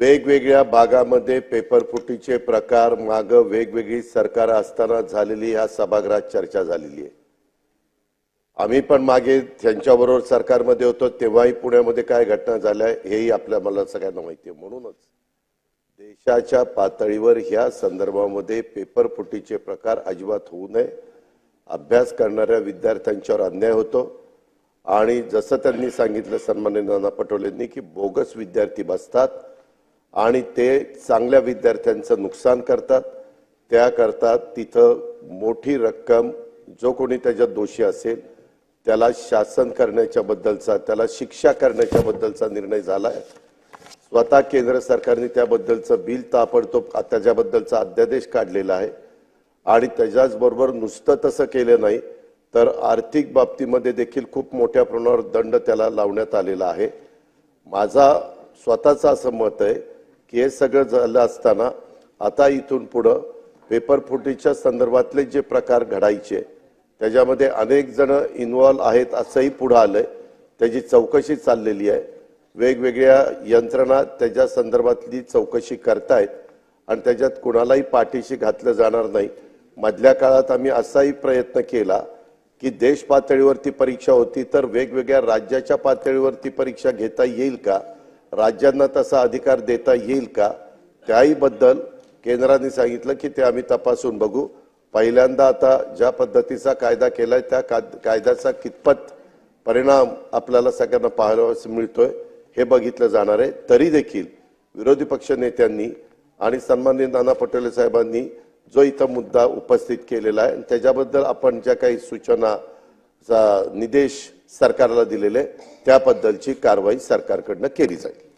वेगवेगळ्या भागामध्ये पेपरफुटीचे प्रकार माग वेगवेगळी सरकार असताना झालेली ह्या सभागृहात चर्चा झालेली आहे. आम्ही पण मागे त्यांच्याबरोबर सरकारमध्ये होतो तेव्हाही पुण्यामध्ये काय घटना झाल्या हेही आपल्या मला सगळ्यांना माहिती आहे. म्हणूनच देशाच्या पातळीवर ह्या संदर्भामध्ये पेपरफुटीचे प्रकार अजिबात होऊ नये. अभ्यास करणाऱ्या विद्यार्थ्यांच्यावर अन्याय होतो. आणि जसं त्यांनी सांगितलं सन्मान्य नाना पटोलेंनी की बोगस विद्यार्थी बसतात. आणि ते चांगल्या विद्यार्थ्यांचं नुकसान करतात. त्याकरता तिथं मोठी रक्कम जो कोणी त्याच्यात दोषी असेल त्याला शासन करण्याच्या बद्दलचा त्याला शिक्षा करण्याच्या बद्दलचा निर्णय झाला आहे स्वतः केंद्र सरकारने त्याबद्दलचं बिल ताबडतोब त्याच्याबद्दलचा अध्यादेश काढलेला आहे. आणि त्याच्याचबरोबर नुसतं तसं केलं नाही तर आर्थिक बाबतीमध्ये देखील खूप मोठ्या प्रमाणावर दंड त्याला लावण्यात आलेला आहे. माझा स्वतःचं असं मत आहे की हे सगळं झालं असताना आता इथून पुढं पेपरफुटीच्या संदर्भातले जे प्रकार घडायचे त्याच्यामध्ये अनेक जण इन्व्हॉल्व आहेत असंही पुढं आलंय. त्याची चौकशी चाललेली आहे. वेगवेगळ्या यंत्रणा त्याच्या संदर्भातली चौकशी करतायत आणि त्याच्यात कुणालाही पाठीशी घातलं जाणार नाही. मधल्या काळात आम्ही असाही प्रयत्न केला की देश पातळीवरती परीक्षा होती तर वेगवेगळ्या राज्याच्या पातळीवरती परीक्षा घेता येईल का? राज्यांना तसा अधिकार देता येईल का? त्याही बद्दल केंद्राने सांगितलं की ते आम्ही तपासून बघू. पहिल्यांदा आता ज्या पद्धतीचा कायदा केलाय त्या कायद्याचा कितपत परिणाम आपल्याला सगळ्यांना पाहायला मिळतोय हे बघितलं जाणार आहे. तरी देखील विरोधी पक्ष नेत्यांनी आणि सन्माननीय नाना पटोले साहेबांनी जो इथं मुद्दा उपस्थित केलेला आहे आणि त्याच्याबद्दल आपण ज्या काही सूचना निदेश सरकारला दिलेले त्याबद्दलची कारवाई सरकारकडनं केली जाईल.